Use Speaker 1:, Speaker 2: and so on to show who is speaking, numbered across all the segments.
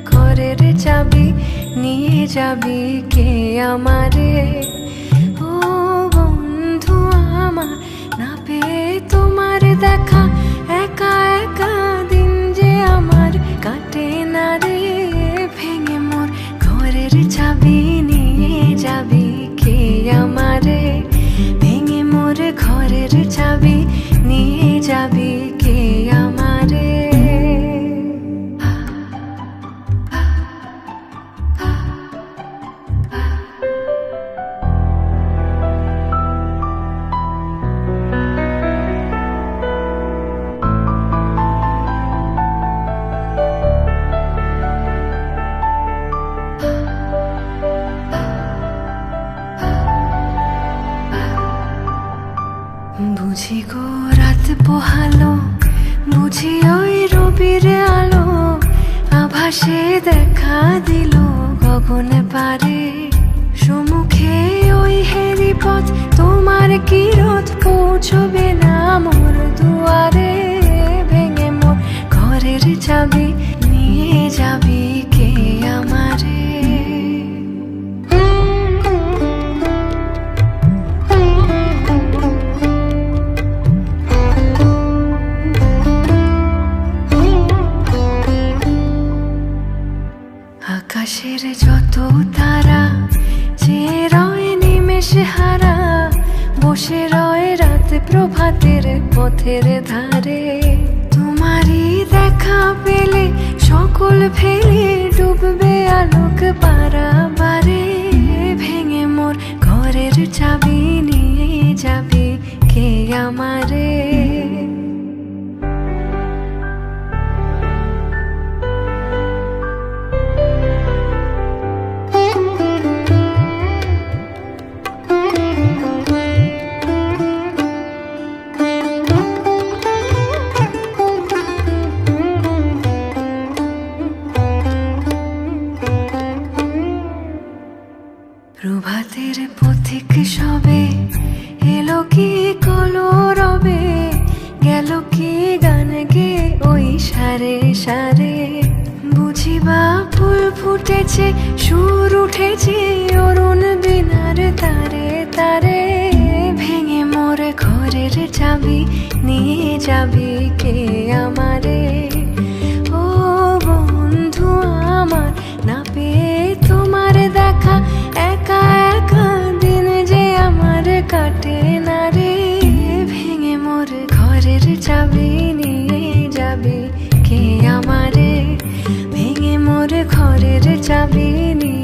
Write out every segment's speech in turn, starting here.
Speaker 1: ঘরের চাবি নিয়ে যাবি কে আমারে? ও বন্ধু আমার না পেয়ে তোমার দেখা একা কে ফুটেছে সুর উঠেছে, অরুণ বিনার তারে তারে। ভেঙে মোর ঘরের চাবি, নিয়ে যাবি কে আমারে? ও বন্ধু আমার, না পেয়ে তোমার দেখা, একা একা দিন যে আমার কাটে। চাবি নিয়ে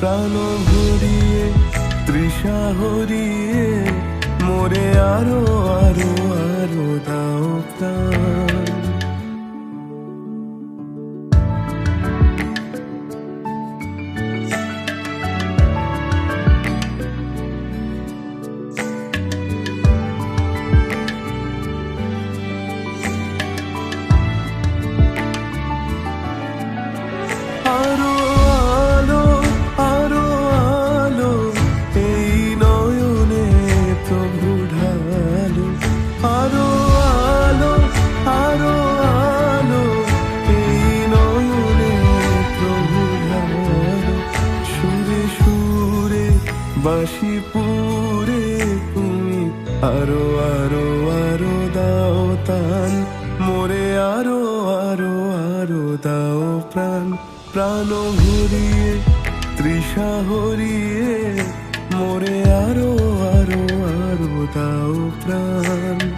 Speaker 2: প্রাণ হরিয়ে তৃষা হরিয়ে মোরে আরও আরও আরও দাও প্রাণ। আরও দাও প্রাণ প্রাণ ঘুরিয়ে তৃষা হরিয়ে মোরে আরও আরও আরও দাও প্রাণ।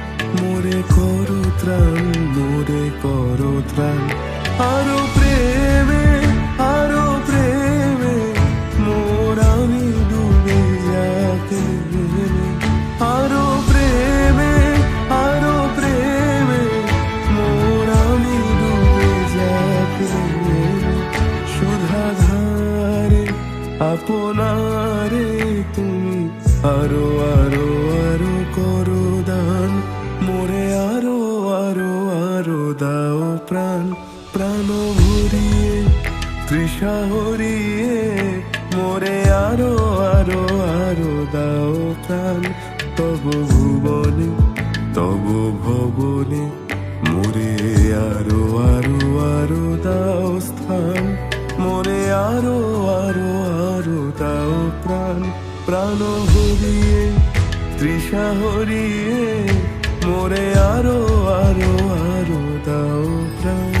Speaker 2: মোরে করো ত্রাণ মোরে করো ত্রাণ আরও প্রেমে আরও প্রেমে মোর আমি ডুবে যাকে আরও প্রেমে আরও প্রেমে মোর আমি ডুবে যাকে সুধা ধারে আপনারে তুমি আরও আরও হরিয়ে মোরে আরও আরও আরও দাও প্রাণ। তব ভুবনে, তব ভবনে মোরে আরও আরও আরও দাও স্থান। মোরে আরও আরও আরও দাও প্রাণ। প্রাণ হরিয়ে, তৃষা হরিয়ে মোরে আরও আরও আরও দাও প্রাণ।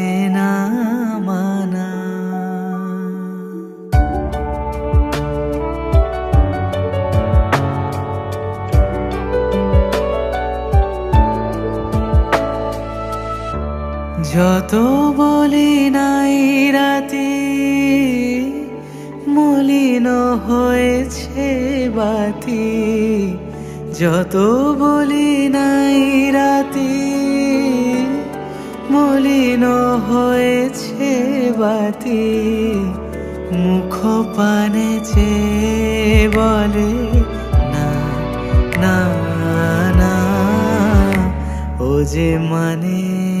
Speaker 3: যত বলি নাই রাতি, মলিন হয়েছে বাতি। যত বলি নাই রাতি, মলিন হয়েছে বাতি। মুখ পানে চেয়ে বলে, না না না। ও যে মানা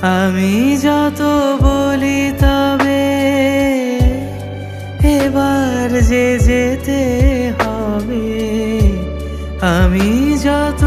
Speaker 3: আমি যত বলি তবে এবার যে যেতে হবে আমি যত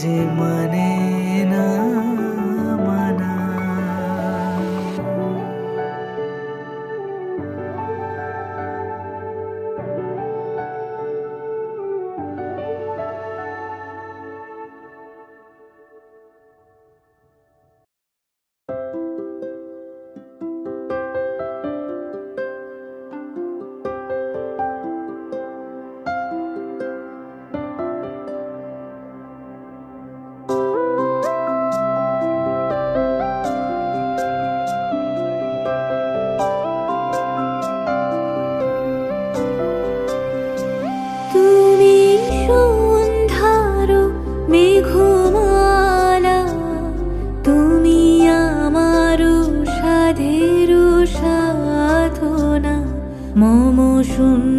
Speaker 3: যে মানে
Speaker 4: 说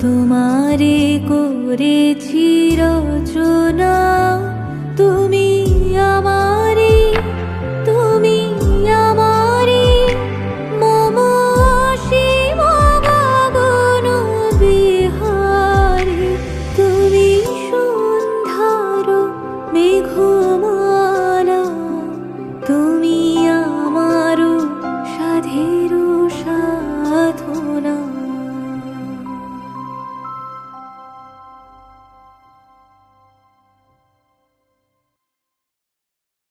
Speaker 4: তোমারে করেছি রচনা।